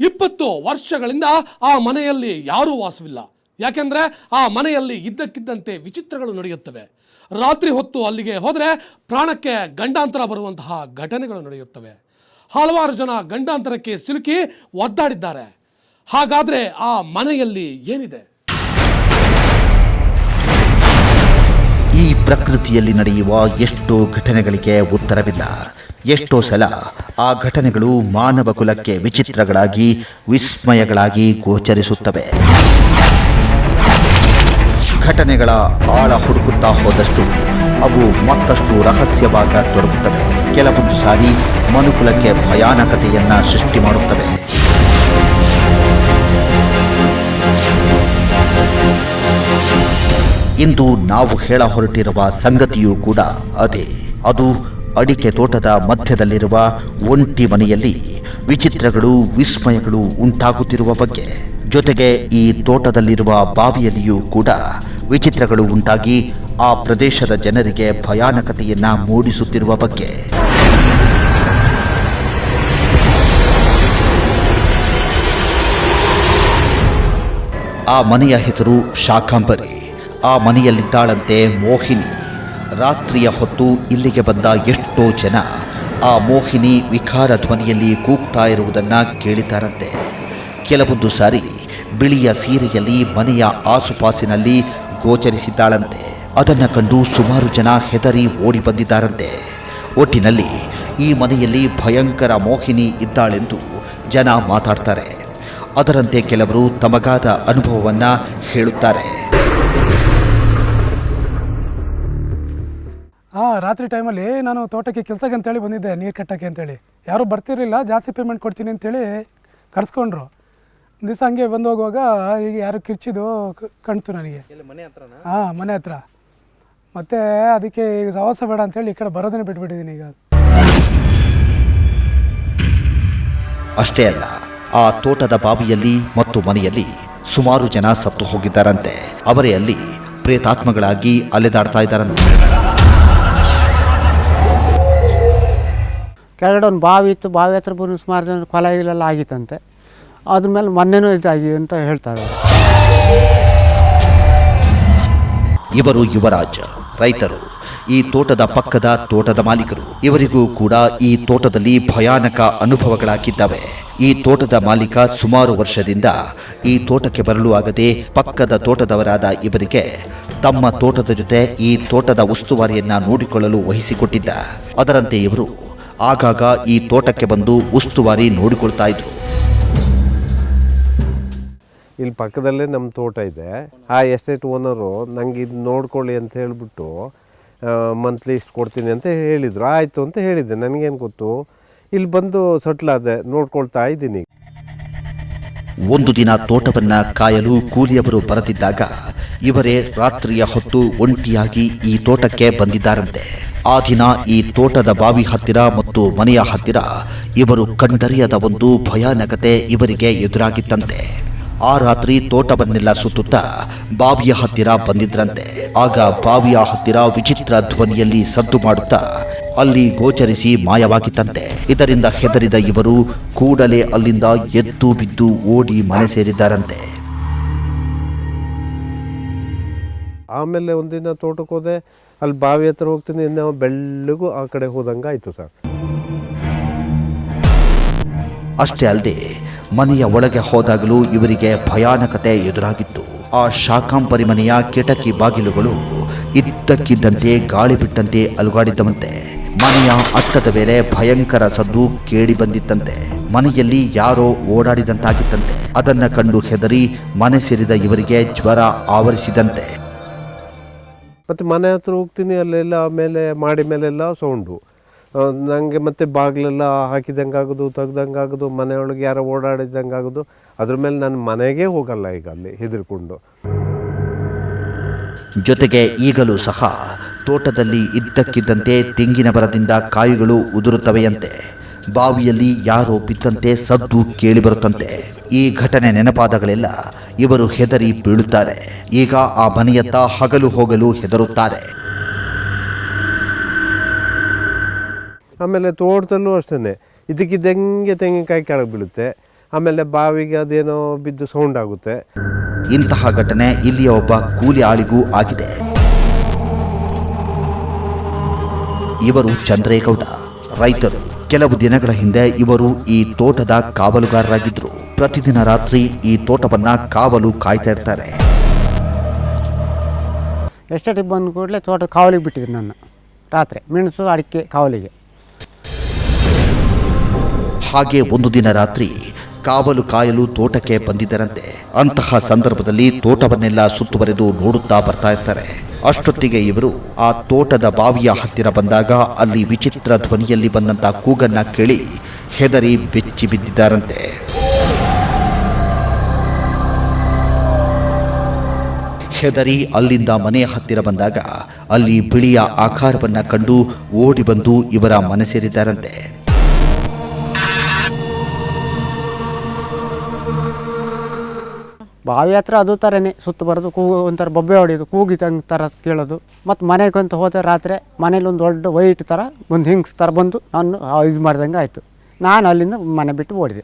ಇಪ್ಪತ್ತು ವರ್ಷಗಳಿಂದ ಆ ಮನೆಯಲ್ಲಿ ಯಾರೂ ವಾಸವಿಲ್ಲ. ಯಾಕೆಂದರೆ ಆ ಮನೆಯಲ್ಲಿ ಇದ್ದಕ್ಕಿದ್ದಂತೆ ವಿಚಿತ್ರಗಳು ನಡೆಯುತ್ತವೆ. ರಾತ್ರಿ ಹೊತ್ತು ಅಲ್ಲಿಗೆ ಹೋದರೆ ಪ್ರಾಣಕ್ಕೆ ಗಂಡಾಂತರ ಬರುವಂತಹ ಘಟನೆಗಳು ನಡೆಯುತ್ತವೆ. ಹಲವಾರು ಜನ ಗಂಡಾಂತರಕ್ಕೆ ಸಿಲುಕಿ ಒದ್ದಾಡಿದ್ದಾರೆ. ಹಾಗಾದರೆ ಆ ಮನೆಯಲ್ಲಿ ಏನಿದೆ? ಪ್ರಕೃತಿಯಲ್ಲಿ ನಡೆಯುವ ಎಷ್ಟೋ ಘಟನೆಗಳಿಗೆ ಉತ್ತರವಿಲ್ಲ. ಎಷ್ಟೋ ಸಲ ಆ ಘಟನೆಗಳು ಮಾನವ ಕುಲಕ್ಕೆ ವಿಚಿತ್ರಗಳಾಗಿ, ವಿಸ್ಮಯಗಳಾಗಿ ಗೋಚರಿಸುತ್ತವೆ. ಘಟನೆಗಳ ಆಳ ಹುಡುಕುತ್ತಾ ಹೋದಷ್ಟು ಅವು ಮತ್ತಷ್ಟು ರಹಸ್ಯವಾಗ ತೊಡಗುತ್ತವೆ. ಕೆಲವೊಂದು ಸಾರಿ ಮನುಕುಲಕ್ಕೆ ಭಯಾನಕತೆಯನ್ನ ಸೃಷ್ಟಿ ಮಾಡುತ್ತವೆ. ಇಂದು ನಾವು ಹೇಳ ಹೊರಟಿರುವ ಸಂಗತಿಯೂ ಕೂಡ ಅದೇ. ಅದು ಅಡಿಕೆ ತೋಟದ ಮಧ್ಯದಲ್ಲಿರುವ ಒಂಟಿ ಮನೆಯಲ್ಲಿ ವಿಚಿತ್ರಗಳು, ವಿಸ್ಮಯಗಳು ಉಂಟಾಗುತ್ತಿರುವ ಬಗ್ಗೆ. ಜೊತೆಗೆ ಈ ತೋಟದಲ್ಲಿರುವ ಬಾವಿಯಲ್ಲಿಯೂ ಕೂಡ ವಿಚಿತ್ರಗಳು ಉಂಟಾಗಿ ಆ ಪ್ರದೇಶದ ಜನರಿಗೆ ಭಯಾನಕತೆಯನ್ನ ಮೂಡಿಸುತ್ತಿರುವ ಬಗ್ಗೆ. ಆ ಮನೆಯ ಹೆಸರು ಶಾಕಾಂಬರಿ. ಆ ಮನೆಯಲ್ಲಿದ್ದಾಳಂತೆ ಮೋಹಿನಿ. ರಾತ್ರಿಯ ಹೊತ್ತು ಇಲ್ಲಿಗೆ ಬಂದ ಎಷ್ಟೋ ಜನ ಆ ಮೋಹಿನಿ ವಿಕಾರ ಧ್ವನಿಯಲ್ಲಿ ಕೂಗ್ತಾ ಇರುವುದನ್ನು ಕೇಳಿದ್ದಾರಂತೆ ಕೆಲವೊಂದು ಸಾರಿ ಬಿಳಿಯ ಸೀರೆಯಲ್ಲಿ ಮನೆಯ ಆಸುಪಾಸಿನಲ್ಲಿ ಗೋಚರಿಸಿದ್ದಾಳಂತೆ. ಅದನ್ನು ಕಂಡು ಸುಮಾರು ಜನ ಹೆದರಿ ಓಡಿ ಬಂದಿದ್ದಾರಂತೆ. ಒಟ್ಟಿನಲ್ಲಿ ಈ ಮನೆಯಲ್ಲಿ ಭಯಂಕರ ಮೋಹಿನಿ ಇದ್ದಾಳೆಂದು ಜನ ಮಾತಾಡ್ತಾರೆ. ಅದರಂತೆ ಕೆಲವರು ತಮಗಾದ ಅನುಭವವನ್ನು ಹೇಳುತ್ತಾರೆ. ಹಾಂ ರಾತ್ರಿ ಟೈಮಲ್ಲಿ ನಾನು ತೋಟಕ್ಕೆ ಕೆಲಸಕ್ಕೆ ಅಂತೇಳಿ ಬಂದಿದ್ದೆ ನೀರು ಕಟ್ಟಕ್ಕೆ ಅಂತೇಳಿ ಯಾರೂ ಬರ್ತಿರಲಿಲ್ಲ ಜಾಸ್ತಿ ಪೇಮೆಂಟ್ ಕೊಡ್ತೀನಿ ಅಂತೇಳಿ ಕರ್ಸ್ಕೊಂಡ್ರು. ದಿವಸ ಹಂಗೆ ಬಂದು ಹೋಗುವಾಗ ಈಗ ಯಾರು ಕಿರ್ಚಿದ್ದು ಕಣ್ತು ಕಾಣ್ತು ನನಗೆ. ಹಾಂ ಮನೆ ಹತ್ರ. ಮತ್ತು ಅದಕ್ಕೆ ಈಗ ಸವಾಸ ಬೇಡ ಅಂತೇಳಿ ಈ ಕಡೆ ಬರೋದನ್ನೇ ಬಿಟ್ಬಿಟ್ಟಿದ್ದೀನಿ ಈಗ. ಅಷ್ಟೇ ಅಲ್ಲ ಆ ತೋಟದ ಬಾವಿಯಲ್ಲಿ ಮತ್ತು ಮನೆಯಲ್ಲಿ ಸುಮಾರು ಜನ ಸತ್ತು ಹೋಗಿದ್ದಾರಂತೆ. ಅವರೇ ಅಲ್ಲಿ ಪ್ರೇತಾತ್ಮಗಳಾಗಿ ಅಲೆದಾಡ್ತಾ ಇದ್ದಾರಂತೆ. ಕೆಳಗಡೆ ಒಂದು ಬಾವಿ ಇತ್ತು, ಬಾವಿ ಹತ್ರ ಬಂದು ಸುಮಾರು ಜನ ಕೊಲೆ ಆಗಿತ್ತಂತೆ. ಅದ್ರ ಮೇಲೆ ಮೊನ್ನೆನೂ ಇದಾಗಿದೆ ಅಂತ ಹೇಳ್ತಾರೆ. ಇವರು ಯುವರಾಜ, ರೈತರು. ಈ ತೋಟದ ಪಕ್ಕದ ತೋಟದ ಮಾಲೀಕರು. ಇವರಿಗೂ ಕೂಡ ಈ ತೋಟದಲ್ಲಿ ಭಯಾನಕ ಅನುಭವಗಳಾಗಿದ್ದಾವೆ. ಈ ತೋಟದ ಮಾಲೀಕ ಸುಮಾರು ವರ್ಷದಿಂದ ಈ ತೋಟಕ್ಕೆ ಬರಲು ಆಗದೆ ಪಕ್ಕದ ತೋಟದವರಾದ ಇವರಿಗೆ ತಮ್ಮ ತೋಟದ ಜೊತೆ ಈ ತೋಟದ ಉಸ್ತುವಾರಿಯನ್ನ ನೋಡಿಕೊಳ್ಳಲು ವಹಿಸಿಕೊಟ್ಟಿದ್ದ. ಅದರಂತೆ ಇವರು ಆಗಾಗ ಈ ತೋಟಕ್ಕೆ ಬಂದು ಉಸ್ತುವಾರಿ ನೋಡಿಕೊಳ್ತಾ ಇದ್ರು. ಇಲ್ಲಿ ಪಕ್ಕದಲ್ಲೇ ನಮ್ಮ ತೋಟ ಇದೆ. ಆ ಎಸ್ಟೇಟ್ ಓನರು ನಂಗೆ ಇದು ನೋಡ್ಕೊಳ್ಳಿ ಅಂತ ಹೇಳಿಬಿಟ್ಟು ಮಂತ್ಲಿ ಇಷ್ಟು ಕೊಡ್ತೀನಿ ಅಂತ ಹೇಳಿದರು. ಆಯಿತು ಅಂತ ಹೇಳಿದ್ದೆ. ನನಗೇನು ಗೊತ್ತು? ಇಲ್ಲಿ ಬಂದು ಸಟ್ಲಾದೆ ನೋಡ್ಕೊಳ್ತಾ ಇದ್ದೀನಿ. ಒಂದು ದಿನ ತೋಟವನ್ನು ಕಾಯಲು ಕೂಲಿಯವರು ಬರದಿದ್ದಾಗ ಇವರೇ ರಾತ್ರಿಯ ಹೊತ್ತು ಒಂಟಿಯಾಗಿ ಈ ತೋಟಕ್ಕೆ ಬಂದಿದ್ದಾರಂತೆ. ಆ ದಿನ ಈ ತೋಟದ ಬಾವಿ ಹತ್ತಿರ ಮತ್ತು ಮನೆಯ ಹತ್ತಿರ ಇವರು ಕಂಡರಿಯದ ಒಂದು ಭಯಾನಕತೆ ಇವರಿಗೆ ಎದುರಾಗಿತ್ತಂತೆ. ಆ ರಾತ್ರಿ ತೋಟವನ್ನೆಲ್ಲ ಸುತ್ತುತ್ತಾ ಬಾವಿಯ ಹತ್ತಿರ ಬಂದಿದ್ರಂತೆ. ಆಗ ಬಾವಿಯ ಹತ್ತಿರ ವಿಚಿತ್ರ ಧ್ವನಿಯಲ್ಲಿ ಸದ್ದು ಮಾಡುತ್ತಾ ಅಲ್ಲಿ ಗೋಚರಿಸಿ ಮಾಯವಾಗಿತ್ತಂತೆ. ಇದರಿಂದ ಹೆದರಿದ ಇವರು ಕೂಡಲೇ ಅಲ್ಲಿಂದ ಎದ್ದು ಬಿದ್ದು ಓಡಿ ಮನೆ ಸೇರಿದ್ದಾರಂತೆ. ಆಮೇಲೆ ಒಂದಿನ ತೋಟಕ್ಕೆ ಹೋದೆ ಅಲ್ಲಿ ಬಾವಿ ಹತ್ರ ಹೋಗ್ತೀನಿ ನಾವು ಬೆಳ್ಳಗೂ ಆ ಕಡೆ ಹೋದಂಗೆ ಆಯಿತು ಸರ್. ಅಷ್ಟೇ ಅಲ್ಲದೆ, ಮನೆಯ ಒಳಗೆ ಹೋದಾಗಲೂ ಇವರಿಗೆ ಭಯಾನಕತೆ ಎದುರಾಗಿತ್ತು. ಆ ಶಾಕಾಂಬರಿ ಮನೆಯ ಕಿಟಕಿ ಬಾಗಿಲುಗಳು ಇದ್ದಕ್ಕಿದ್ದಂತೆ ಗಾಳಿ ಬಿಟ್ಟಂತೆ ಅಲುಗಾಡಿದ್ದವಂತೆ. ಮನೆಯ ಅತ್ತದ ಮೇಲೆ ಭಯಂಕರ ಸದ್ದು ಕೇಳಿ ಬಂದಿತ್ತಂತೆ. ಮನೆಯಲ್ಲಿ ಯಾರೋ ಓಡಾಡಿದಂತಾಗಿತ್ತಂತೆ. ಅದನ್ನ ಕಂಡು ಹೆದರಿ ಮನೆ ಸೇರಿದ ಇವರಿಗೆ ಜ್ವರ ಆವರಿಸಿದಂತೆ. ಮತ್ತು ಮನೆ ಹತ್ರ ಹೋಗ್ತೀನಿ, ಅಲ್ಲೆಲ್ಲ ಮೇಲೆ ಮಾಡಿ ಮೇಲೆಲ್ಲ ಸೌಂಡು. ನನಗೆ ಮತ್ತೆ ಬಾಗಿಲೆಲ್ಲ ಹಾಕಿದಂಗೆ ಆಗೋದು ತೆಗ್ದಂಗೆ ಆಗೋದು ಮನೆಯೊಳಗೆ ಯಾರೋ ಓಡಾಡಿದಂಗೆ ಆಗೋದು ಅದ್ರ ಮೇಲೆ ನಾನು ಮನೆಗೆ ಹೋಗಲ್ಲ ಈಗ ಅಲ್ಲಿ ಹೆದರ್ಕೊಂಡು. ಜೊತೆಗೆ ಈಗಲೂ ಸಹ ತೋಟದಲ್ಲಿ ಇದ್ದಕ್ಕಿದ್ದಂತೆ ತೆಂಗಿನ ಮರದಿಂದ ಕಾಯಿಗಳು ಉದುರುತ್ತವೆಯಂತೆ. ಬಾವಿಯಲ್ಲಿ ಯಾರೋ ಬಿದ್ದಂತೆ ಸದ್ದು ಕೇಳಿಬರುತ್ತಂತೆ ಈ ಘಟನೆ ನೆನಪಾದಾಗಲೆಲ್ಲ ಇವರು ಹೆದರಿ ಬೀಳುತ್ತಾರೆ. ಈಗ ಆ ಮನೆಯತ್ತ ಹಗಲು ಹೋಗಲು ಹೆದರುತ್ತಾರೆ. ಆಮೇಲೆ ತೋಟದಲ್ಲೂ ಅಷ್ಟೇ ಇದಕ್ಕಿದ್ದಂಗೆ ತೆಂಗಿನಕಾಯಿ ಕೆಳಗೆ ಬೀಳುತ್ತೆ ಆಮೇಲೆ ಬಾವಿಗೆ ಅದೇನೋ ಬಿದ್ದು ಸೌಂಡ್ ಆಗುತ್ತೆ. ಇಂತಹ ಘಟನೆ ಇಲ್ಲಿಯ ಒಬ್ಬ ಕೂಲಿ ಆಳಿಗೂ ಆಗಿದೆ. ಇವರು ಚಂದ್ರೇಗೌಡ. ರೈತರು ಕೆಲವು ದಿನಗಳ ಹಿಂದೆ ಇವರು ಈ ತೋಟದ ಕಾವಲುಗಾರರಾಗಿದ್ರು. ಪ್ರತಿದಿನ ರಾತ್ರಿ ಈ ತೋಟವನ್ನ ಕಾವಲು ಕಾಯ್ತಾ ಇರ್ತಾರೆ. ಎಷ್ಟೊತ್ತಿಗೆ ಬಂದ ಕೂಡಲೇ ತೋಟ ಕಾವಲಿಗೆ ಬಿಟ್ಟಿದ್ರು ನನ್ನ ರಾತ್ರಿ ಮೆಣಸು ಅಡಿಕೆ ಕಾವಲಿಗೆ. ಹಾಗೆ ಒಂದು ದಿನ ರಾತ್ರಿ ಕಾವಲು ಕಾಯಲು ತೋಟಕ್ಕೆ ಬಂದಿದ್ದರಂತೆ. ಅಂತಹ ಸಂದರ್ಭದಲ್ಲಿ ತೋಟವನ್ನೆಲ್ಲ ಸುತ್ತುವರೆದು ನೋಡುತ್ತಾ ಬರ್ತಾ ಇರ್ತಾರೆ. ಅಷ್ಟೊತ್ತಿಗೆ ಇವರು ಆ ತೋಟದ ಬಾವಿಯ ಹತ್ತಿರ ಬಂದಾಗ ಅಲ್ಲಿ ವಿಚಿತ್ರ ಧ್ವನಿಯಲ್ಲಿ ಬಂದಂತ ಕೂಗನ್ನ ಕೇಳಿ ಹೆದರಿ ಬೆಚ್ಚಿ ಬಿದ್ದಿದ್ದಾರಂತೆ. ಹೆದರಿ ಅಲ್ಲಿಂದ ಮನೆಯ ಹತ್ತಿರ ಬಂದಾಗ ಅಲ್ಲಿ ಬಿಳಿಯ ಆಕಾರವನ್ನ ಕಂಡು ಓಡಿ ಬಂದು ಇವರ ಮನೆ ಸೇರಿದ್ದಾರಂತೆ ಬಾವಿ ಹತ್ರ ಅದು ತರನೇ ಸುತ್ತ ಬರೋದು ಕೂಗು ಒಂಥರ ಬೊಬ್ಬೆ ಹೊಡೆಯೋದು ಕೂಗಿದಂಗೆ ಥರ ಕೇಳೋದು. ಮತ್ತು ಮನೆಗೆ ಅಂತ ಹೋದ ರಾತ್ರಿ ಮನೇಲಿ ಒಂದು ದೊಡ್ಡ ವೈಟ್ ಥರ ಒಂದು ಹಿಂಗ್ಸ್ ಥರ ಬಂದು ನಾನು ಇದು ಮಾಡ್ದಂಗೆ ಆಯಿತು. ನಾನು ಅಲ್ಲಿಂದ ಮನೆ ಬಿಟ್ಟು ಓಡಿದೆ.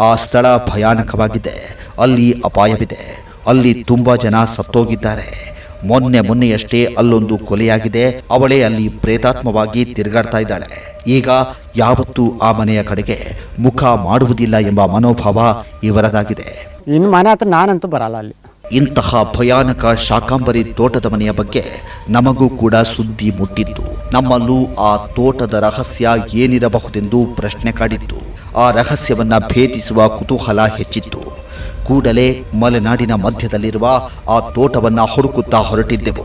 ಆ ಸ್ಥಳ ಭಯಾನಕವಾಗಿದೆ. ಅಲ್ಲಿ ಅಪಾಯವಿದೆ. ಅಲ್ಲಿ ತುಂಬಾ ಜನ ಸತ್ತೋಗಿದ್ದಾರೆ. ಮೊನ್ನೆ ಮೊನ್ನೆಯಷ್ಟೇ ಅಲ್ಲೊಂದು ಕೊಲೆಯಾಗಿದೆ. ಅವಳೇ ಅಲ್ಲಿ ಪ್ರೇತಾತ್ಮವಾಗಿ ತಿರುಗಾಡ್ತಾ ಇದ್ದಾಳೆ. ಈಗ ಯಾವತ್ತೂ ಆ ಮನೆಯ ಕಡೆಗೆ ಮುಖ ಮಾಡುವುದಿಲ್ಲ ಎಂಬ ಮನೋಭಾವ ಇವರದಾಗಿದೆ. ಇನ್ನು ಮನೆ ಹತ್ರ ನಾನಂತೂ ಬರಲ್ಲ ಅಲ್ಲಿ. ಇಂತಹ ಭಯಾನಕ ಶಾಕಾಂಬರಿ ತೋಟದ ಮನೆಯ ಬಗ್ಗೆ ನಮಗೂ ಕೂಡ ಸುದ್ದಿ ಮುಟ್ಟಿದ್ದು ನಮ್ಮಲ್ಲೂ ಆ ತೋಟದ ರಹಸ್ಯ ಏನಿರಬಹುದೆಂದು ಪ್ರಶ್ನೆ ಕಾಡಿತ್ತು. ಆ ರಹಸ್ಯವನ್ನ ಭೇದಿಸುವ ಕುತೂಹಲ ಹೆಚ್ಚಿತ್ತು. ಕೂಡಲೇ ಮಲೆನಾಡಿನ ಮಧ್ಯದಲ್ಲಿರುವ ಆ ತೋಟವನ್ನ ಹುಡುಕುತ್ತಾ ಹೊರಟಿದ್ದೆವು.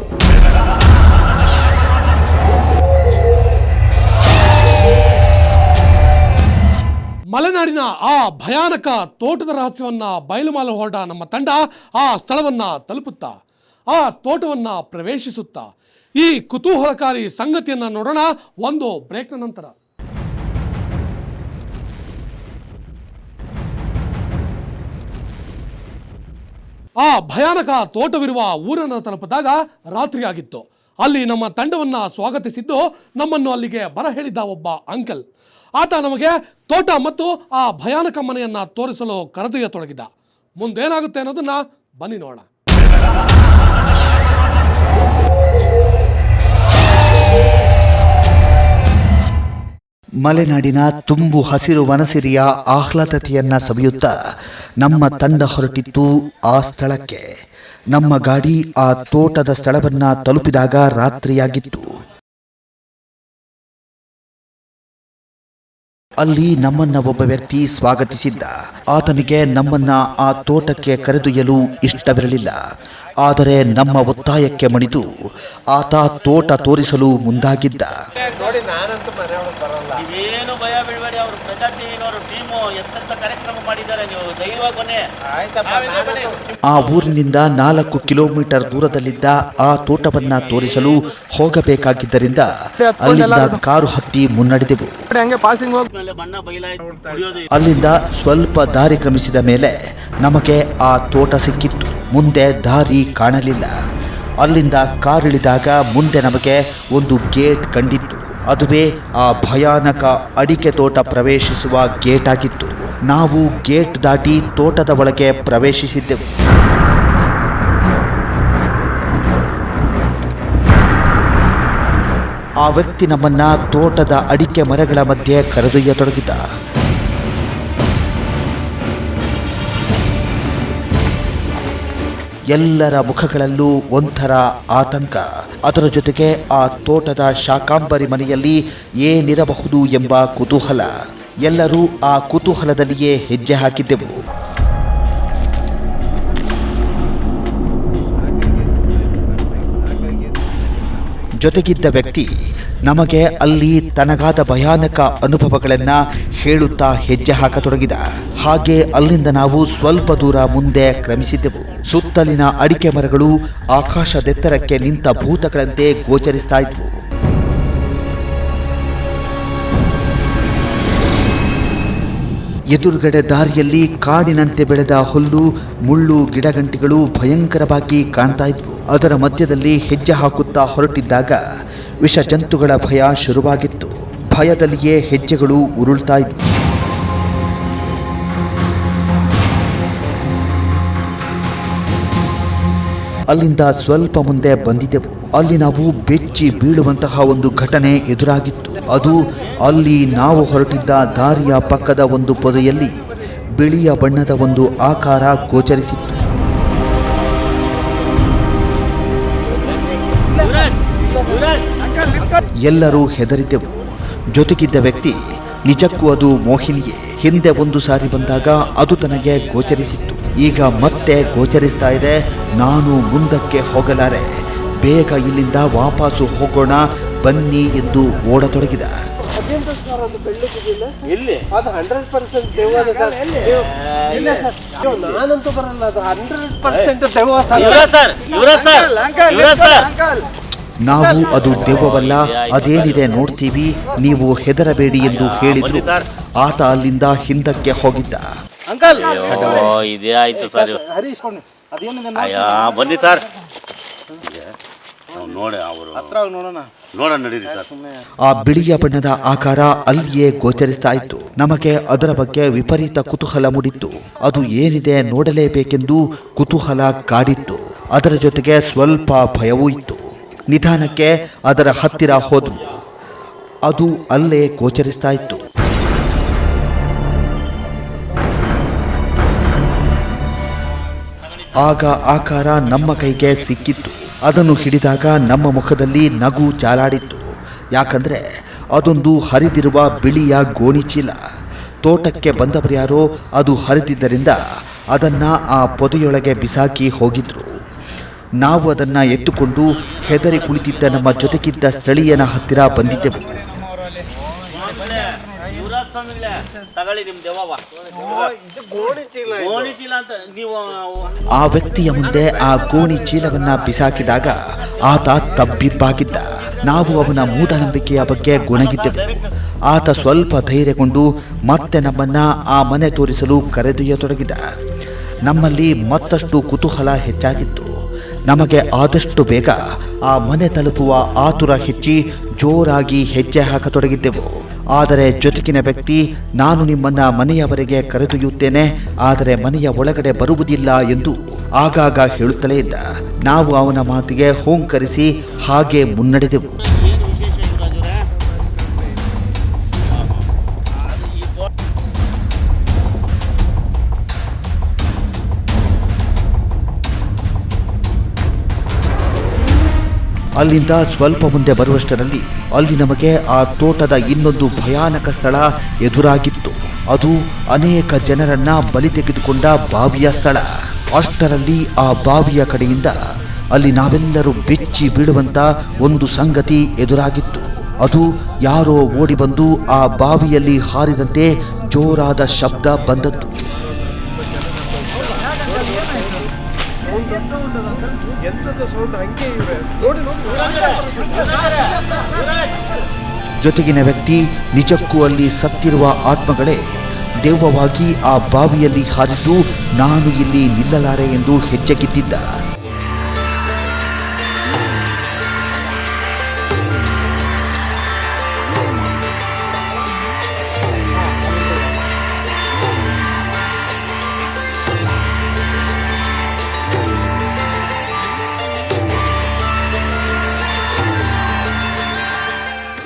ಮಲೆನಾಡಿನ ಆ ಭಯಾನಕ ತೋಟದ ರಹಸ್ಯವನ್ನ ಬಯಲು ಮಾಲು ಹೊರಟ ನಮ್ಮ ತಂಡ ಆ ಸ್ಥಳವನ್ನ ತಲುಪುತ್ತಾ, ಆ ತೋಟವನ್ನ ಪ್ರವೇಶಿಸುತ್ತಾ. ಈ ಕುತೂಹಲಕಾರಿ ಸಂಗತಿಯನ್ನ ನೋಡೋಣ ಒಂದು ಬ್ರೇಕ್ನ ನಂತರ. ಆ ಭಯಾನಕ ತೋಟವಿರುವ ಊರನ್ನು ತಲುಪಿದಾಗ ರಾತ್ರಿಯಾಗಿತ್ತು ಅಲ್ಲಿ ನಮ್ಮ ತಂಡವನ್ನು ಸ್ವಾಗತಿಸಿದ್ದು ನಮ್ಮನ್ನು ಅಲ್ಲಿಗೆ ಬರ ಹೇಳಿದ್ದ ಒಬ್ಬ ಅಂಕಲ್. ಆತ ನಮಗೆ ತೋಟ ಮತ್ತು ಆ ಭಯಾನಕ ಮನೆಯನ್ನ ತೋರಿಸಲು ಕರೆದೊಯ್ಯತೊಡಗಿದ. ಮುಂದೇನಾಗುತ್ತೆ ಅನ್ನೋದನ್ನ ಬನ್ನಿ ನೋಡೋಣ. ಮಲೆನಾಡಿನ ತುಂಬು ಹಸಿರು ವನಸಿರಿಯ ಆಹ್ಲಾದತೆಯನ್ನ ಸವಿಯುತ್ತಾ ನಮ್ಮ ತಂಡ ಹೊರಟಿತ್ತು ಆ ಸ್ಥಳಕ್ಕೆ. ನಮ್ಮ ಗಾಡಿ ಆ ತೋಟದ ಸ್ಥಳವನ್ನ ತಲುಪಿದಾಗ ರಾತ್ರಿಯಾಗಿತ್ತು. ಅಲ್ಲಿ ನಮ್ಮನ್ನ ಒಬ್ಬ ವ್ಯಕ್ತಿ ಸ್ವಾಗತಿಸಿದ್ದ. ಆತನಿಗೆ ನಮ್ಮನ್ನ ಆ ತೋಟಕ್ಕೆ ಕರೆದೊಯ್ಯಲು ಇಷ್ಟವಿರಲಿಲ್ಲ. ಆದರೆ ನಮ್ಮ ಒತ್ತಾಯಕ್ಕೆ ಮಣಿದು ಆತ ತೋಟ ತೋರಿಸಲು ಮುಂದಾಗಿದ್ದ. ನೀವೇನು ಭಯ ಬೀಳ್ಬೇಡಿ ಅವರು ಪ್ರಜಾ ಟಿವಿನವರು ಟೀಮು ಎಂತೆಂತ ಕಾರ್ಯಕ್ರಮ ಮಾಡಿದ್ದಾರೆ ನೀವು ದೈವ ಆ ಊರಿನಿಂದ ನಾಲ್ಕು ಕಿಲೋಮೀಟರ್ ದೂರದಲ್ಲಿದ್ದ ಆ ತೋಟವನ್ನ ತೋರಿಸಲು ಹೋಗಬೇಕಾಗಿದ್ದರಿಂದ ಅಲ್ಲಿಂದ ಕಾರು ಹತ್ತಿ ಮುನ್ನಡೆದೆವು. ಮೇಲೆ ಬಣ್ಣ ಬಯಲಾಯ್ತು ಕುಡಿಯೋದು ಅಲ್ಲಿಂದ ಸ್ವಲ್ಪ ದಾರಿ ಕ್ರಮಿಸಿದ ಮೇಲೆ ನಮಗೆ ಆ ತೋಟ ಸಿಕ್ಕಿತ್ತು. ಮುಂದೆ ದಾರಿ ಕಾಣಲಿಲ್ಲ. ಅಲ್ಲಿಂದ ಕಾರಿಳಿದಾಗ ಮುಂದೆ ನಮಗೆ ಒಂದು ಗೇಟ್ ಕಂಡಿತ್ತು. ಅದುವೇ ಆ ಭಯಾನಕ ಅಡಿಕೆ ತೋಟ ಪ್ರವೇಶಿಸುವ ಗೇಟ್ ಆಗಿತ್ತು ನಾವು ಗೇಟ್ ದಾಟಿ ತೋಟದ ಒಳಗೆ ಪ್ರವೇಶಿಸಿದ್ದೆವು. ಆ ವ್ಯಕ್ತಿ ನಮ್ಮನ್ನ ತೋಟದ ಅಡಿಕೆ ಮರಗಳ ಮಧ್ಯೆ ಕರೆದೊಯ್ಯತೊಡಗಿದ್ದ ಎಲ್ಲರ ಮುಖಗಳಲ್ಲೂ ಒಂಥರ ಆತಂಕ. ಅದರ ಜೊತೆಗೆ ಆ ತೋಟದ ಶಾಕಾಂಬರಿ ಮನೆಯಲ್ಲಿ ಏನಿರಬಹುದು ಎಂಬ ಕುತೂಹಲ. ಎಲ್ಲರೂ ಆ ಕುತೂಹಲದಲ್ಲಿಯೇ ಹೆಜ್ಜೆ ಹಾಕಿದ್ದೆವು. ಜೊತೆಗಿದ್ದ ವ್ಯಕ್ತಿ ನಮಗೆ ಅಲ್ಲಿ ತನಗಾದ ಭಯಾನಕ ಅನುಭವಗಳನ್ನ ಹೇಳುತ್ತಾ ಹೆಜ್ಜೆ ಹಾಕತೊಡಗಿದ. ಹಾಗೆ ಅಲ್ಲಿಂದ ನಾವು ಸ್ವಲ್ಪ ದೂರ ಮುಂದೆ ಕ್ರಮಿಸಿದ್ದೆವು. ಸುತ್ತಲಿನ ಅಡಿಕೆ ಮರಗಳು ಆಕಾಶದೆತ್ತರಕ್ಕೆ ನಿಂತ ಭೂತಗಳಂತೆ ಗೋಚರಿಸ್ತಾ ಇದ್ವು. ಎದುರುಗಡೆ ದಾರಿಯಲ್ಲಿ ಕಾಡಿನಂತೆ ಬೆಳೆದ ಹುಲ್ಲು, ಮುಳ್ಳು, ಗಿಡಗಂಟಿಗಳು ಭಯಂಕರವಾಗಿ ಕಾಣ್ತಾ ಇದ್ವು. ಅದರ ಮಧ್ಯದಲ್ಲಿ ಹೆಜ್ಜೆ ಹಾಕುತ್ತಾ ಹೊರಟಿದ್ದಾಗ ವಿಷ ಜಂತುಗಳ ಭಯ ಶುರುವಾಗಿತ್ತು. ಭಯದಲ್ಲಿಯೇ ಹೆಜ್ಜೆಗಳು ಉರುಳ್ತಾ ಇದ್ವು. ಅಲ್ಲಿಂದ ಸ್ವಲ್ಪ ಮುಂದೆ ಬಂದಿದ್ದೆವು. ಅಲ್ಲಿ ನಾವು ಬೆಚ್ಚಿ ಬೀಳುವಂತಹ ಒಂದು ಘಟನೆ ಎದುರಾಗಿತ್ತು. ಅದು ಅಲ್ಲಿ ನಾವು ಹೊರಟಿದ್ದ ದಾರಿಯ ಪಕ್ಕದ ಒಂದು ಪೊದೆಯಲ್ಲಿ ಬಿಳಿಯ ಬಣ್ಣದ ಒಂದು ಆಕಾರ ಗೋಚರಿಸಿತ್ತು. ಎಲ್ಲರೂ ಹೆದರಿದ್ದೆವು ಜೊತೆಗಿದ್ದ ವ್ಯಕ್ತಿ ನಿಜಕ್ಕೂ ಅದು ಮೋಹಿನಿಯೇ. ಹಿಂದೆ ಒಂದು ಸಾರಿ ಬಂದಾಗ ಅದು ತನಗೆ ಗೋಚರಿಸಿತ್ತು. ಈಗ ಮತ್ತೆ ಗೋಚರಿಸ್ತಾ ಇದೆ. ನಾನು ಮುಂದಕ್ಕೆ ಹೋಗಲಾರೆ. ಬೇಗ ಇಲ್ಲಿಂದ ವಾಪಸ್ಸು ಹೋಗೋಣ ಬನ್ನಿ ಎಂದು ಓಡತೊಡಗಿದ. ಎಲ್ಲಿ ಅದು ಹಂಡ್ರೆಡ್ ಪರ್ಸೆಂಟ್ ದೆವ್ವದ ಇಲ್ಲ ಸರ್. ನಾನಂತೂ ಬರಲ್ಲ. ಅದು ಹಂಡ್ರೆಡ್ ಪರ್ಸೆಂಟ್ ದೆವ್ವ ನಾವು ಅದು ದೆವ್ವವಲ್ಲ ಅದೇನಿದೆ ನೋಡ್ತೀವಿ ನೀವು ಹೆದರಬೇಡಿ ಎಂದು ಹೇಳಿದ್ರು. ಆತ ಅಲ್ಲಿಂದ ಹಿಂದಕ್ಕೆ ಹೋಗಿದ್ದ. ಅಂಕಲ್! ಅಯ್ಯೋ ಇದೇ ಆಯ್ತು ಸರ್. ಹರೀಶ್ ಅದೇನಿದೆ ಅಯ್ಯೋ ಬನ್ನಿ ಸರ್. ನೋಡಿ ಅವರು. ಹತ್ರ ಹೋಗಿ ನೋಡೋಣ. ನೋಡೋಣ ಸರ್. ಆ ಬಿಳಿಯ ಬಣ್ಣದ ಆಕಾರ ಅಲ್ಲಿಯೇ ಗೋಚರಿಸ್ತಾ ಇತ್ತು. ನಮಗೆ ಅದರ ಬಗ್ಗೆ ವಿಪರೀತ ಕುತೂಹಲ ಮೂಡಿತ್ತು. ಅದು ಏನಿದೆ ನೋಡಲೇಬೇಕೆಂದು ಕುತೂಹಲ ಕಾಡಿತ್ತು. ಅದರ ಜೊತೆಗೆ ಸ್ವಲ್ಪ ಭಯವೂ ಇತ್ತು. ನಿಧಾನಕ್ಕೆ ಅದರ ಹತ್ತಿರ ಹೋದ್ವು ಅದು ಅಲ್ಲೇ ಗೋಚರಿಸ್ತಾ ಇತ್ತು. ಆಗ ಆಕಾರ ನಮ್ಮ ಕೈಗೆ ಸಿಕ್ಕಿತ್ತು. ಅದನ್ನು ಹಿಡಿದಾಗ ನಮ್ಮ ಮುಖದಲ್ಲಿ ನಗು ಜಾಲಾಡಿತ್ತು ಯಾಕಂದ್ರೆ ಅದೊಂದು ಹರಿದಿರುವ ಬಿಳಿಯ ಗೋಣಿಚೀಲ. ತೋಟಕ್ಕೆ ಬಂದವರ್ಯಾರೋ ಅದು ಹರಿದಿದ್ದರಿಂದ ಅದನ್ನ ಆ ಪೊದೆಯೊಳಗೆ ಬಿಸಾಕಿ ಹೋಗಿದ್ರು. ನಾವು ಅದನ್ನ ಎತ್ತುಕೊಂಡು ಹೆದರಿ ಕುಳಿತಿದ್ದ ನಮ್ಮ ಜೊತೆಗಿದ್ದ ಸ್ಥಳೀಯನ ಹತ್ತಿರ ಬಂದಿದ್ದೆವು. ಆ ವ್ಯಕ್ತಿಯ ಮುಂದೆ ಆ ಗೋಣಿ ಚೀಲವನ್ನ ಬಿಸಾಕಿದಾಗ ಆತ ತಬ್ಬಿಬ್ಬಾಗಿದ್ದ. ನಾವು ಅವನ ಮೂಢನಂಬಿಕೆಯ ಬಗ್ಗೆ ಗುಣಗಿದ್ದೆವು. ಆತ ಸ್ವಲ್ಪ ಧೈರ್ಯಗೊಂಡು ಮತ್ತೆ ನಮ್ಮನ್ನ ಆ ಮನೆ ತೋರಿಸಲು ಕರೆದೊಯ್ಯತೊಡಗಿದ. ನಮ್ಮಲ್ಲಿ ಮತ್ತಷ್ಟು ಕುತೂಹಲ ಹೆಚ್ಚಾಗಿತ್ತು. ನಮಗೆ ಆದಷ್ಟು ಬೇಗ ಆ ಮನೆ ತಲುಪುವ ಆತುರ ಹೆಚ್ಚಿ ಜೋರಾಗಿ ಹೆಜ್ಜೆ ಹಾಕತೊಡಗಿದ್ದೆವು. ಆದರೆ ಜೊತೆಗಿನ ವ್ಯಕ್ತಿ, ನಾನು ನಿಮ್ಮನ್ನ ಮನೆಯವರೆಗೆ ಕರೆದೊಯ್ಯುತ್ತೇನೆ, ಆದರೆ ಮನೆಯ ಒಳಗಡೆ ಬರುವುದಿಲ್ಲ ಎಂದು ಆಗಾಗ ಹೇಳುತ್ತಲೇ ಇದ್ದ. ನಾವು ಅವನ ಮಾತಿಗೆ ಹೋಂಕರಿಸಿ ಹಾಗೆ ಮುನ್ನಡೆದೆವು. ಅಲ್ಲಿಂದ ಸ್ವಲ್ಪ ಮುಂದೆ ಬರುವಷ್ಟರಲ್ಲಿ ಅಲ್ಲಿ ನಮಗೆ ಆ ತೋಟದ ಇನ್ನೊಂದು ಭಯಾನಕ ಸ್ಥಳ ಎದುರಾಗಿತ್ತು. ಅದು ಅನೇಕ ಜನರನ್ನ ಬಲಿ ತೆಗೆದುಕೊಂಡ ಬಾವಿಯ ಸ್ಥಳ. ಅಷ್ಟರಲ್ಲಿ ಆ ಬಾವಿಯ ಕಡೆಯಿಂದ ಅಲ್ಲಿ ನಾವೆಲ್ಲರೂ ಬೆಚ್ಚಿ ಬೀಳುವಂತ ಒಂದು ಸಂಗತಿ ಎದುರಾಗಿತ್ತು. ಅದು ಯಾರೋ ಓಡಿ ಬಂದು ಆ ಬಾವಿಯಲ್ಲಿ ಹಾರಿದಂತೆ ಜೋರಾದ ಶಬ್ದ ಬಂದದ್ದು. ಎಂತದ್ದು ಸೌಂಡ್ ಹಂಗೆ ಇವೆ? ನೋಡಿ ಜೊತೆಗಿನ ವ್ಯಕ್ತಿ ನಿಜಕ್ಕೂ ಅಲ್ಲಿ ಸತ್ತಿರುವ ಆತ್ಮಗಳೇ ದೇವವಾಗಿ ಆ ಬಾವಿಯಲ್ಲಿ ಹಾರಿದ್ದು ನಾನು ಇಲ್ಲಿ ನಿಲ್ಲಲಾರೆ ಎಂದು ಹೆಜ್ಜೆಗಿತ್ತಿದ್ದ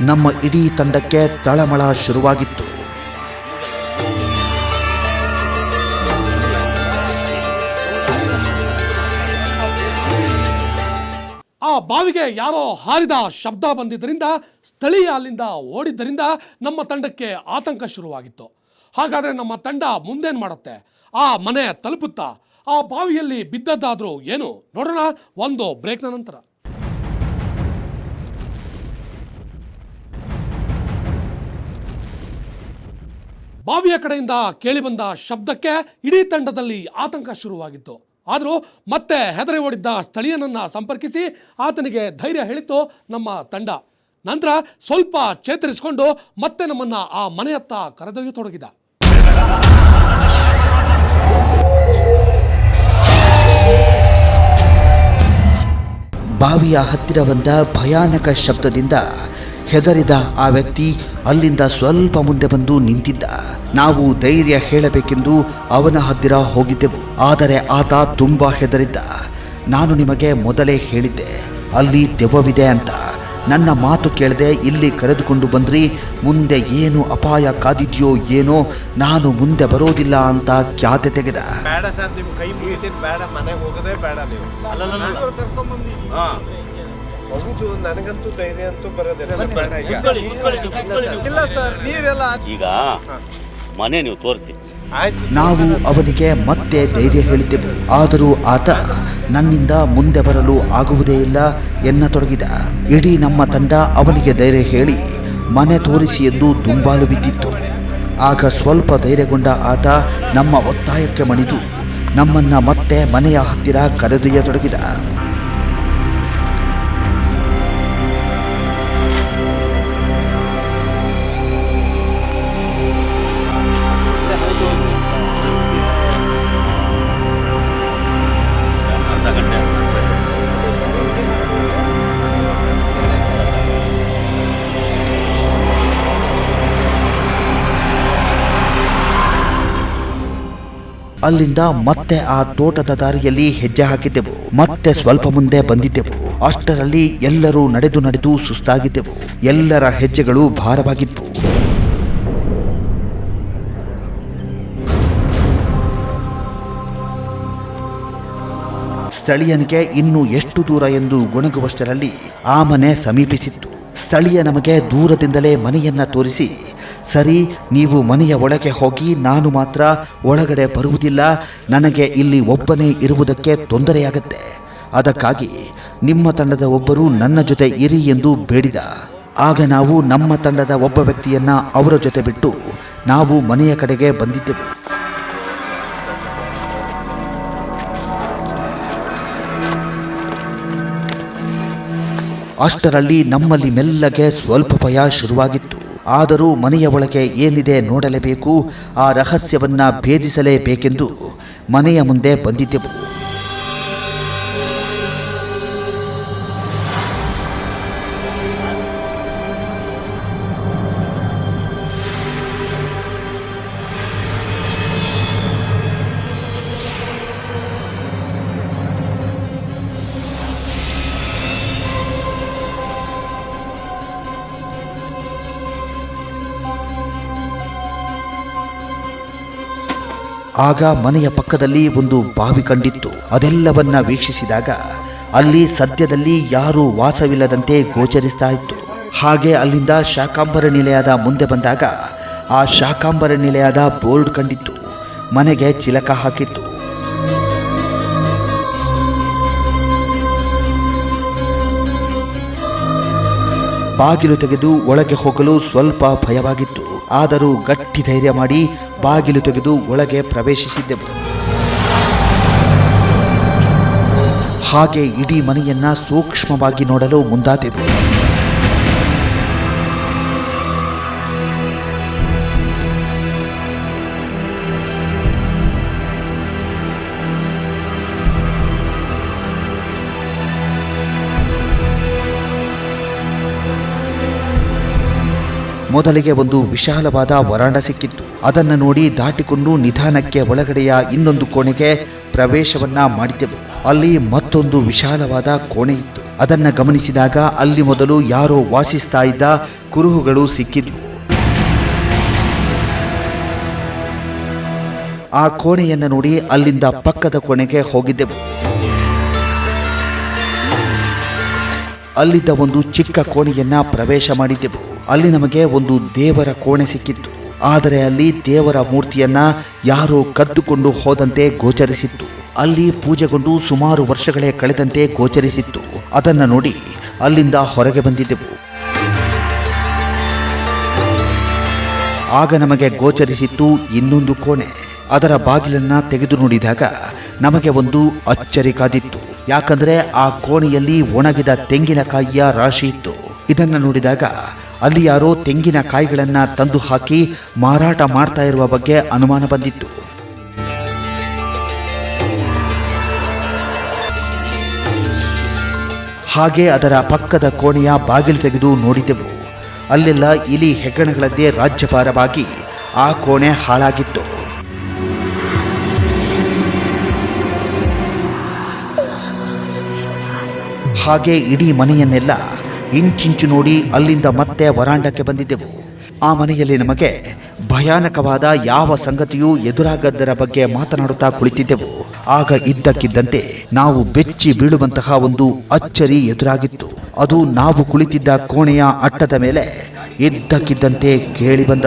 ನಮ್ಮ ಇಡೀ ತಂಡಕ್ಕೆ ತಳಮಳ ಶುರುವಾಗಿತ್ತು. ಆ ಬಾವಿಗೆ ಯಾರೋ ಹಾರಿದ ಶಬ್ದ ಬಂದಿದ್ದರಿಂದ, ಸ್ಥಳೀಯ ಅಲ್ಲಿಂದ ಓಡಿದ್ದರಿಂದ ನಮ್ಮ ತಂಡಕ್ಕೆ ಆತಂಕ ಶುರುವಾಗಿತ್ತು. ಹಾಗಾದರೆ ನಮ್ಮ ತಂಡ ಮುಂದೇನು ಮಾಡುತ್ತೆ? ಆ ಮನೆ ತಲುಪುತ್ತಾ? ಆ ಬಾವಿಯಲ್ಲಿ ಬಿದ್ದದ್ದಾದರೂ ಏನು? ನೋಡೋಣ, ಒಂದು ಬ್ರೇಕ್ನ ನಂತರ. ಬಾವಿಯ ಕಡೆಯಿಂದ ಕೇಳಿಬಂದ ಶಬ್ದಕ್ಕೆ ಇಡೀ ತಂಡದಲ್ಲಿ ಆತಂಕ ಶುರುವಾಗಿತ್ತು. ಆದರೂ ಮತ್ತೆ ಹೆದರಿ ಓಡಿದ್ದ ಸ್ಥಳೀಯನನ್ನು ಸಂಪರ್ಕಿಸಿ ಆತನಿಗೆ ಧೈರ್ಯ ಹೇಳಿತು ನಮ್ಮ ತಂಡ. ನಂತರ ಸ್ವಲ್ಪ ಚೇತರಿಸಿಕೊಂಡು ಮತ್ತೆ ನಮ್ಮನ್ನ ಆ ಮನೆಯತ್ತ ಕರೆದೊಯ್ಯತೊಡಗಿದ. ಬಾವಿಯ ಹತ್ತಿರ ಬಂದ ಭಯಾನಕ ಶಬ್ದದಿಂದ ಹೆದರಿದ ಆ ವ್ಯಕ್ತಿ ಅಲ್ಲಿಂದ ಸ್ವಲ್ಪ ಮುಂದೆ ಬಂದು ನಿಂತಿದ್ದ. ನಾವು ಧೈರ್ಯ ಹೇಳಬೇಕೆಂದು ಅವನ ಹತ್ತಿರ ಹೋಗಿದ್ದೆವು. ಆದರೆ ಆತ ತುಂಬ ಹೆದರಿದ್ದ. ನಾನು ನಿಮಗೆ ಮೊದಲೇ ಹೇಳಿದ್ದೆ ಅಲ್ಲಿ ದೆವ್ವವಿದೆ ಅಂತ. ನನ್ನ ಮಾತು ಕೇಳದೆ ಇಲ್ಲಿ ಕರೆದುಕೊಂಡು ಬಂದ್ರಿ ಮುಂದೆ ಏನು ಅಪಾಯ ಕಾದಿದೆಯೋ ಏನೋ ನಾನು ಮುಂದೆ ಬರೋದಿಲ್ಲ ಅಂತ ಖ್ಯಾತೆ ತೆಗೆದ. ಬೇಡ ಸರ್ ನಿಮ್ಮ ಕೈ ಬೇಡ ಮನೆಗೆ ಹೋಗೋದೇ ಬೇಡ ನೀವು. ಹೌದು ನನಗಂತೂ ಧೈರ್ಯ ಅಂತೂ ಬರೋದಿಲ್ಲ. ಇಲ್ಲ ಸರ್ ನೀರೆಲ್ಲ ಈಗ ಮನೆ ನೀವು ತೋರಿಸಿ. ನಾವು ಅವನಿಗೆ ಮತ್ತೆ ಧೈರ್ಯ ಹೇಳಿದ್ದೆವು. ಆದರೂ ಆತ ನನ್ನಿಂದ ಮುಂದೆ ಬರಲು ಆಗುವುದೇ ಇಲ್ಲ ಎನ್ನತೊಡಗಿದ. ಇಡೀ ನಮ್ಮ ತಂಡ ಅವನಿಗೆ ಧೈರ್ಯ ಹೇಳಿ ಮನೆ ತೋರಿಸಿ ಎಂದು ದುಂಬಾಲು ಬಿದ್ದಿತ್ತು. ಆಗ ಸ್ವಲ್ಪ ಧೈರ್ಯಗೊಂಡ ಆತ ನಮ್ಮ ಒತ್ತಾಯಕ್ಕೆ ಮಣಿದು ನಮ್ಮನ್ನ ಮತ್ತೆ ಮನೆಯ ಹತ್ತಿರ ಕರೆದೊಯ್ಯತೊಡಗಿದ. ಅಲ್ಲಿಂದ ಮತ್ತೆ ಆ ತೋಟದ ದಾರಿಯಲ್ಲಿ ಹೆಜ್ಜೆ ಹಾಕಿದ್ದೆವು ಮತ್ತೆ ಸ್ವಲ್ಪ ಮುಂದೆ ಬಂದಿದ್ದೆವು. ಅಷ್ಟರಲ್ಲಿ ಎಲ್ಲರೂ ನಡೆದು ನಡೆದು ಸುಸ್ತಾಗಿದ್ದೆವು. ಎಲ್ಲರ ಹೆಜ್ಜೆಗಳು ಭಾರವಾಗಿದ್ವು ಸ್ಥಳೀಯನಿಗೆ ಇನ್ನು ಎಷ್ಟು ದೂರ ಎಂದು ಗೊಣಗುವಷ್ಟರಲ್ಲಿ ಆ ಮನೆ ಸಮೀಪಿಸಿತ್ತು. ಸ್ಥಳೀಯ ನಮಗೆ ದೂರದಿಂದಲೇ ಮನೆಯನ್ನ ತೋರಿಸಿ ಸರಿ, ನೀವು ಮನೆಯ ಒಳಗೆ ಹೋಗಿ ನಾನು ಮಾತ್ರ ಒಳಗಡೆ ಬರುವುದಿಲ್ಲ. ನನಗೆ ಇಲ್ಲಿ ಒಬ್ಬನೇ ಇರುವುದಕ್ಕೆ ತೊಂದರೆಯಾಗತ್ತೆ. ಅದಕ್ಕಾಗಿ ನಿಮ್ಮ ತಂಡದ ಒಬ್ಬರು ನನ್ನ ಜೊತೆ ಇರಿ ಎಂದು ಬೇಡಿದ. ಆಗ ನಾವು ನಮ್ಮ ತಂಡದ ಒಬ್ಬ ವ್ಯಕ್ತಿಯನ್ನ ಅವರ ಜೊತೆ ಬಿಟ್ಟು ನಾವು ಮನೆಯ ಕಡೆಗೆ ಬಂದಿದ್ದೆವು. ಅಷ್ಟರಲ್ಲಿ ನಮ್ಮಲ್ಲಿ ಮೆಲ್ಲಗೆ ಸ್ವಲ್ಪ ಭಯ ಶುರುವಾಗಿತ್ತು. ಆದರೂ ಮನೆಯ ಒಳಗೆ ಏನಿದೆ ನೋಡಲೇಬೇಕು ಆ ರಹಸ್ಯವನ್ನು ಭೇದಿಸಲೇಬೇಕೆಂದು ಮನೆಯ ಮುಂದೆ ಬಂದಿದ್ದೆವು. ಆಗ ಮನೆಯ ಪಕ್ಕದಲ್ಲಿ ಒಂದು ಬಾವಿ ಕಂಡಿತ್ತು. ಅದೆಲ್ಲವನ್ನ ವೀಕ್ಷಿಸಿದಾಗ ಅಲ್ಲಿ ಸದ್ಯದಲ್ಲಿ ಯಾರೂ ವಾಸವಿಲ್ಲದಂತೆ ಗೋಚರಿಸ್ತಾ ಇತ್ತು. ಹಾಗೆ ಅಲ್ಲಿಂದ ಶಾಕಾಂಬರ ನಿಲಯದ ಮುಂದೆ ಬಂದಾಗ ಆ ಶಾಕಾಂಬರ ನಿಲಯದ ಬೋರ್ಡ್ ಕಂಡಿತ್ತು. ಮನೆಗೆ ಚಿಲಕ ಹಾಕಿತ್ತು. ಬಾಗಿಲು ತೆಗೆದು ಒಳಗೆ ಹೋಗಲು ಸ್ವಲ್ಪ ಭಯವಾಗಿತ್ತು. ಆದರೂ ಗಟ್ಟಿ ಧೈರ್ಯ ಮಾಡಿ ಬಾಗಿಲು ತೆಗೆದು ಒಳಗೆ ಪ್ರವೇಶಿಸಿದ್ದೆವು. ಹಾಗೆ ಇಡೀ ಮನೆಯನ್ನ ಸೂಕ್ಷ್ಮವಾಗಿ ನೋಡಲು ಮುಂದಾದೆವು. ಮೊದಲಿಗೆ ಒಂದು ವಿಶಾಲವಾದ ವರಾಂಡ ಸಿಕ್ಕಿತ್ತು. ಅದನ್ನು ನೋಡಿ ದಾಟಿಕೊಂಡು ನಿಧಾನಕ್ಕೆ ಒಳಗಡೆಯ ಇನ್ನೊಂದು ಕೋಣೆಗೆ ಪ್ರವೇಶವನ್ನ ಮಾಡಿದೆವು. ಅಲ್ಲಿ ಮತ್ತೊಂದು ವಿಶಾಲವಾದ ಕೋಣೆ ಇತ್ತು. ಅದನ್ನು ಗಮನಿಸಿದಾಗ ಅಲ್ಲಿ ಮೊದಲು ಯಾರೋ ವಾಸಿಸ್ತಾ ಇದ್ದ ಕುರುಹುಗಳು ಸಿಕ್ಕಿದ್ವು. ಆ ಕೋಣೆಯನ್ನು ನೋಡಿ ಅಲ್ಲಿಂದ ಪಕ್ಕದ ಕೋಣೆಗೆ ಹೋಗಿದ್ದೆವು. ಅಲ್ಲಿದ್ದ ಒಂದು ಚಿಕ್ಕ ಕೋಣೆಯನ್ನ ಪ್ರವೇಶ ಮಾಡಿದ್ದೆವು. ಅಲ್ಲಿ ನಮಗೆ ಒಂದು ದೇವರ ಕೋಣೆ ಸಿಕ್ಕಿತ್ತು. ಆದರೆ ಅಲ್ಲಿ ದೇವರ ಮೂರ್ತಿಯನ್ನ ಯಾರೋ ಕದ್ದುಕೊಂಡು ಹೋದಂತೆ ಗೋಚರಿಸಿತ್ತು. ಅಲ್ಲಿ ಪೂಜೆಗೊಂಡು ಸುಮಾರು ವರ್ಷಗಳೇ ಕಳೆದಂತೆ ಗೋಚರಿಸಿತ್ತು. ಅದನ್ನು ನೋಡಿ ಅಲ್ಲಿಂದ ಹೊರಗೆ ಬಂದಿದ್ದೆವು. ಆಗ ನಮಗೆ ಗೋಚರಿಸಿತ್ತು ಇನ್ನೊಂದು ಕೋಣೆ. ಅದರ ಬಾಗಿಲನ್ನ ತೆಗೆದು ನೋಡಿದಾಗ ನಮಗೆ ಒಂದು ಅಚ್ಚರಿ ಕಾದಿತ್ತು. ಯಾಕಂದ್ರೆ ಆ ಕೋಣೆಯಲ್ಲಿ ಒಣಗಿದ ತೆಂಗಿನಕಾಯಿಯ ರಾಶಿ ಇತ್ತು. ಇದನ್ನು ನೋಡಿದಾಗ ಅಲ್ಲಿ ಯಾರೋ ತೆಂಗಿನ ಕಾಯಿಗಳನ್ನು ತಂದು ಹಾಕಿ ಮಾರಾಟ ಮಾಡ್ತಾ ಇರುವ ಬಗ್ಗೆ ಅನುಮಾನ ಬಂದಿತ್ತು. ಹಾಗೆ ಅದರ ಪಕ್ಕದ ಕೋಣೆಯ ಬಾಗಿಲು ತೆಗೆದು ನೋಡಿದೆವು. ಅಲ್ಲೆಲ್ಲ ಇಲಿ ಹೆಗ್ಗಣಗಳದ್ದೇ ರಾಜ್ಯಭಾರವಾಗಿ ಆ ಕೋಣೆ ಹಾಳಾಗಿತ್ತು. ಹಾಗೆ ಇಡೀ ಮನೆಯನ್ನೆಲ್ಲ ಇಂಚಿಂಚು ನೋಡಿ ಅಲ್ಲಿಂದ ಮತ್ತೆ ವರಾಂಡಕ್ಕೆ ಬಂದಿದ್ದೆವು. ಆ ಮನೆಯಲ್ಲಿ ನಮಗೆ ಭಯಾನಕವಾದ ಯಾವ ಸಂಗತಿಯೂ ಎದುರಾಗದ್ದರ ಬಗ್ಗೆ ಮಾತನಾಡುತ್ತಾ ಕುಳಿತಿದ್ದೆವು. ಆಗ ಇದ್ದಕ್ಕಿದ್ದಂತೆ ನಾವು ಬೆಚ್ಚಿ ಬೀಳುವಂತಹ ಒಂದು ಅಚ್ಚರಿ ಎದುರಾಗಿತ್ತು. ಅದು ನಾವು ಕುಳಿತಿದ್ದ ಕೋಣೆಯ ಅಟ್ಟದ ಮೇಲೆ ಇದ್ದಕ್ಕಿದ್ದಂತೆ ಕೇಳಿ ಬಂದ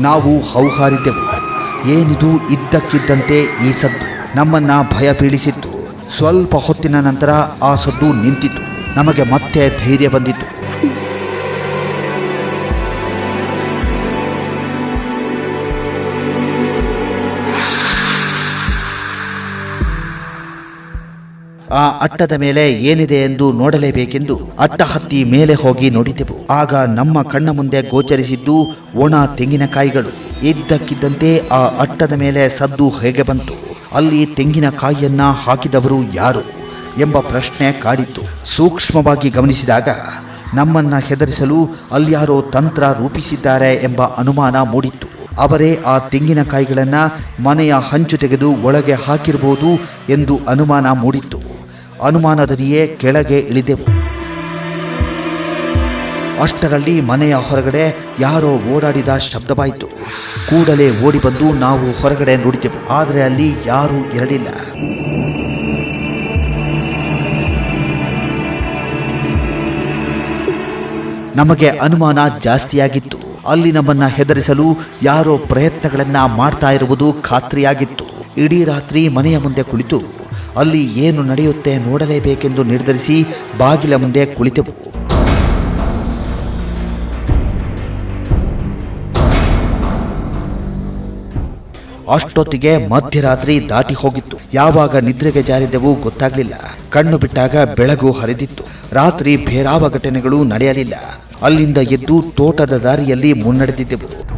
ನಾವು ಹೌಹಾರಿದ್ದೆವು ಏನಿದು ಇದ್ದಕ್ಕಿದ್ದಂತೆ ಈ ಸದ್ದು ನಮ್ಮನ್ನ ಭಯ ಬೀಳಿಸಿತ್ತು ಸ್ವಲ್ಪ ಹೊತ್ತಿನ ನಂತರ ಆ ಸದ್ದು ನಿಂತಿತು. ನಮಗೆ ಮತ್ತೆ ಧೈರ್ಯ ಬಂದಿತು. ಆ ಅಟ್ಟದ ಮೇಲೆ ಏನಿದೆ ಎಂದು ನೋಡಲೇಬೇಕೆಂದು ಅಟ್ಟ ಹತ್ತಿ ಮೇಲೆ ಹೋಗಿ ನೋಡಿದೆವು. ಆಗ ನಮ್ಮ ಕಣ್ಣ ಮುಂದೆ ಗೋಚರಿಸಿದ್ದು ಒಣ ತೆಂಗಿನಕಾಯಿಗಳು. ಇದ್ದಕ್ಕಿದ್ದಂತೆ ಆ ಅಟ್ಟದ ಮೇಲೆ ಸದ್ದು ಹೇಗೆ ಬಂತು? ಅಲ್ಲಿ ತೆಂಗಿನಕಾಯಿಯನ್ನ ಹಾಕಿದವರು ಯಾರು ಎಂಬ ಪ್ರಶ್ನೆ ಕಾಡಿತ್ತು. ಸೂಕ್ಷ್ಮವಾಗಿ ಗಮನಿಸಿದಾಗ ನಮ್ಮನ್ನ ಹೆದರಿಸಲು ಅಲ್ಯಾರೋ ತಂತ್ರ ರೂಪಿಸಿದ್ದಾರೆ ಎಂಬ ಅನುಮಾನ ಮೂಡಿತ್ತು. ಅವರೇ ಆ ತೆಂಗಿನಕಾಯಿಗಳನ್ನು ಮನೆಯ ಹಂಚು ತೆಗೆದು ಒಳಗೆ ಹಾಕಿರಬಹುದು ಎಂದು ಅನುಮಾನ ಮೂಡಿತ್ತು. ಅನುಮಾನದಲ್ಲಿಯೇ ಕೆಳಗೆ ಇಳಿದೆವು. ಅಷ್ಟರಲ್ಲಿ ಮನೆಯ ಹೊರಗಡೆ ಯಾರೋ ಓಡಾಡಿದ ಶಬ್ದವಾಯಿತು. ಕೂಡಲೇ ಓಡಿ ಬಂದು ನಾವು ಹೊರಗಡೆ ನೋಡಿದೆವು. ಆದರೆ ಅಲ್ಲಿ ಯಾರೂ ಇರಲಿಲ್ಲ. ನಮಗೆ ಅನುಮಾನ ಜಾಸ್ತಿಯಾಗಿತ್ತು. ಅಲ್ಲಿ ನಮ್ಮನ್ನ ಹೆದರಿಸಲು ಯಾರೋ ಪ್ರಯತ್ನಗಳನ್ನ ಮಾಡ್ತಾ ಇರುವುದು ಖಾತ್ರಿಯಾಗಿತ್ತು. ಇಡೀ ರಾತ್ರಿ ಮನೆಯ ಮುಂದೆ ಕುಳಿತು ಅಲ್ಲಿ ಏನು ನಡೆಯುತ್ತೆ ನೋಡಲೇಬೇಕೆಂದು ನಿರ್ಧರಿಸಿ ಬಾಗಿಲ ಮುಂದೆ ಕುಳಿತೆವು ಅಷ್ಟೊತ್ತಿಗೆ ಮಧ್ಯರಾತ್ರಿ ದಾಟಿ ಹೋಗಿತ್ತು. ಯಾವಾಗ ನಿದ್ರೆಗೆ ಜಾರಿದೆವು ಗೊತ್ತಾಗ್ಲಿಲ್ಲ. ಕಣ್ಣು ಬಿಟ್ಟಾಗ ಬೆಳಗು ಹರಿದಿತ್ತು. ರಾತ್ರಿ ಬೇರಾವ ಘಟನೆಗಳು ನಡೆಯಲಿಲ್ಲ. ಅಲ್ಲಿಂದ ಎದ್ದು ತೋಟದ ದಾರಿಯಲ್ಲಿ ಮುನ್ನಡೆದಿದ್ದೆವು.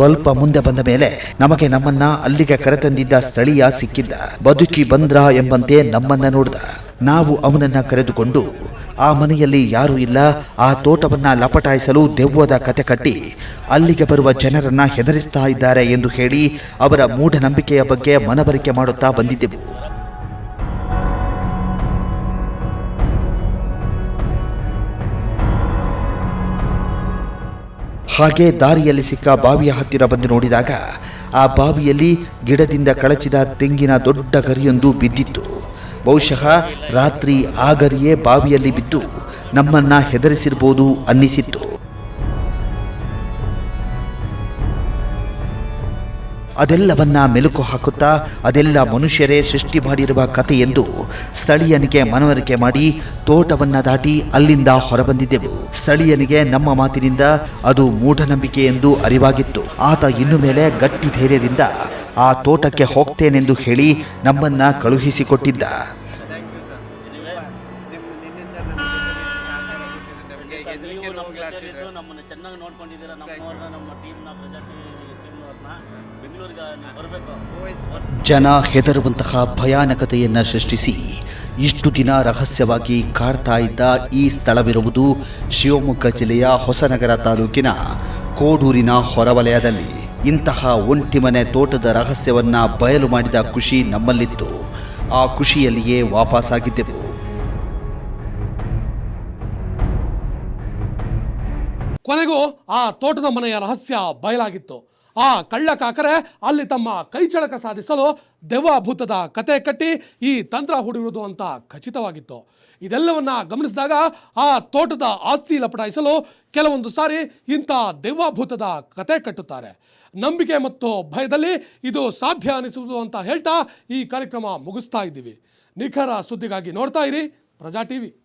ಸ್ವಲ್ಪ ಮುಂದೆ ಬಂದ ಮೇಲೆ ನಮಗೆ ನಮ್ಮನ್ನ ಅಲ್ಲಿಗೆ ಕರೆತಂದಿದ್ದ ಸ್ಥಳೀಯ ಸಿಕ್ಕಿದ್ದ. ಬದುಕಿ ಬಂದ್ರ ಎಂಬಂತೆ ನಮ್ಮನ್ನ ನೋಡ್ದ. ನಾವು ಅವನನ್ನ ಕರೆದುಕೊಂಡು ಆ ಮನೆಯಲ್ಲಿ ಯಾರೂ ಇಲ್ಲ. ಆ ತೋಟವನ್ನ ಲಪಟಾಯಿಸಲು ದೆವ್ವದ ಕತೆ ಕಟ್ಟಿ ಅಲ್ಲಿಗೆ ಬರುವ ಜನರನ್ನ ಹೆದರಿಸ್ತಾ ಇದ್ದಾರೆ ಎಂದು ಹೇಳಿ ಅವರ ಮೂಢನಂಬಿಕೆಯ ಬಗ್ಗೆ ಮನವರಿಕೆ ಮಾಡುತ್ತಾ ಬಂದಿದ್ದೆವು. ಹಾಗೆ ದಾರಿಯಲ್ಲಿ ಸಿಕ್ಕ ಬಾವಿಯ ಹತ್ತಿರ ಬಂದು ನೋಡಿದಾಗ ಆ ಬಾವಿಯಲ್ಲಿ ಗಿಡದಿಂದ ಕಳಚಿದ ತೆಂಗಿನ ದೊಡ್ಡ ಗರಿಯೊಂದು ಬಿದ್ದಿತ್ತು. ಬಹುಶಃ ರಾತ್ರಿ ಆ ಗರಿಯೇ ಬಾವಿಯಲ್ಲಿ ಬಿದ್ದು ನಮ್ಮನ್ನ ಹೆದರಿಸಿರ್ಬೋದು ಅನ್ನಿಸಿತ್ತು. ಅದೆಲ್ಲವನ್ನ ಮೆಲುಕು ಹಾಕುತ್ತಾ ಅದೆಲ್ಲ ಮನುಷ್ಯರೇ ಸೃಷ್ಟಿ ಮಾಡಿರುವ ಕಥೆ ಎಂದು ಸ್ಥಳೀಯನಿಗೆ ಮನವರಿಕೆ ಮಾಡಿ ತೋಟವನ್ನ ದಾಟಿ ಅಲ್ಲಿಂದ ಹೊರಬಂದಿದ್ದೆವು. ಸ್ಥಳೀಯನಿಗೆ ನಮ್ಮ ಮಾತಿನಿಂದ ಅದು ಮೂಢನಂಬಿಕೆ ಎಂದು ಅರಿವಾಗಿತ್ತು. ಆತ ಇನ್ನು ಮೇಲೆ ಗಟ್ಟಿ ಧೈರ್ಯದಿಂದ ಆ ತೋಟಕ್ಕೆ ಹೋಗ್ತೇನೆಂದು ಹೇಳಿ ನಮ್ಮನ್ನ ಕಳುಹಿಸಿಕೊಟ್ಟಿದ್ದ. ಜನ ಹೆದರುವಂತಹ ಭಯಾನಕತೆಯನ್ನ ಸೃಷ್ಟಿಸಿ ಇಷ್ಟು ದಿನ ರಹಸ್ಯವಾಗಿ ಕಾಡ್ತಾ ಇದ್ದ ಈ ಸ್ಥಳವಿರುವುದು ಶಿವಮೊಗ್ಗ ಜಿಲ್ಲೆಯ ಹೊಸನಗರ ತಾಲೂಕಿನ ಕೋಡೂರಿನ ಹೊರವಲಯದಲ್ಲಿ. ಇಂತಹ ಒಂಟಿಮನೆ ತೋಟದ ರಹಸ್ಯವನ್ನ ಬಯಲು ಮಾಡಿದ ಖುಷಿ ನಮ್ಮಲ್ಲಿತ್ತು. ಆ ಖುಷಿಯಲ್ಲಿಯೇ ವಾಪಸ್ಸಾಗಿದ್ದೆವು ಕೊನೆಗೂ ಆ ತೋಟದ ಮನೆಯ ರಹಸ್ಯ ಬಯಲಾಗಿತ್ತು. ಆ ಕಳ್ಳ ಕಾಕರೆ ಅಲ್ಲಿ ತಮ್ಮ ಕೈಚಳಕ ಸಾಧಿಸಲು ದೆವ್ವಭೂತದ ಕತೆ ಕಟ್ಟಿ ಈ ತಂತ್ರ ಹೂಡಿರುವುದು ಅಂತ ಖಚಿತವಾಗಿತ್ತು. ಇದೆಲ್ಲವನ್ನ ಗಮನಿಸಿದಾಗ ಆ ತೋಟದ ಆಸ್ತಿ ಲಪಟಾಯಿಸಲು ಕೆಲವೊಂದು ಸಾರಿ ಇಂಥ ದೆವ್ವಭೂತದ ಕತೆ ಕಟ್ಟುತ್ತಾರೆ. ನಂಬಿಕೆ ಮತ್ತು ಭಯದಲ್ಲಿ ಇದು ಸಾಧ್ಯ ಅನಿಸುವುದು ಅಂತ ಹೇಳ್ತಾ ಈ ಕಾರ್ಯಕ್ರಮ ಮುಗಿಸ್ತಾ ಇದ್ದೀವಿ. ನಿಖರ ಸುದ್ದಿಗಾಗಿ ನೋಡ್ತಾ ಇರಿ ಪ್ರಜಾ ಟಿವಿ.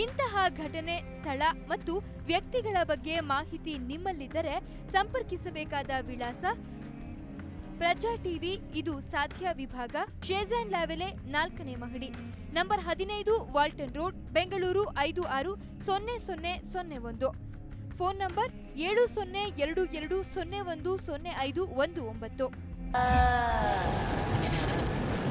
ಇಂತಹ ಘಟನೆ, ಸ್ಥಳ ಮತ್ತು ವ್ಯಕ್ತಿಗಳ ಬಗ್ಗೆ ಮಾಹಿತಿ ನಿಮ್ಮಲ್ಲಿದ್ದರೆ ಸಂಪರ್ಕಿಸಬೇಕಾದ ವಿಳಾಸ ಪ್ರಜಾ ಟಿವಿ, ಇದು ಸಾಧ್ಯ ವಿಭಾಗ, ಶೇಜಾನ್ ಲಾವೆಲೆ ನಾಲ್ಕನೇ ಮಹಡಿ. ನಂಬರ್ ಹದಿನೈದು ವಾಲ್ಟನ್ ರೋಡ್, ಬೆಂಗಳೂರು ಐದು ಆರು ಸೊನ್ನೆ ಸೊನ್ನೆ ಸೊನ್ನೆ ಒಂದು. ಫೋನ್ ನಂಬರ್ ಏಳು ಸೊನ್ನೆ ಎರಡು ಎರಡು ಸೊನ್ನೆ ಒಂದು ಸೊನ್ನೆ ಐದು ಒಂದು ಒಂಬತ್ತು.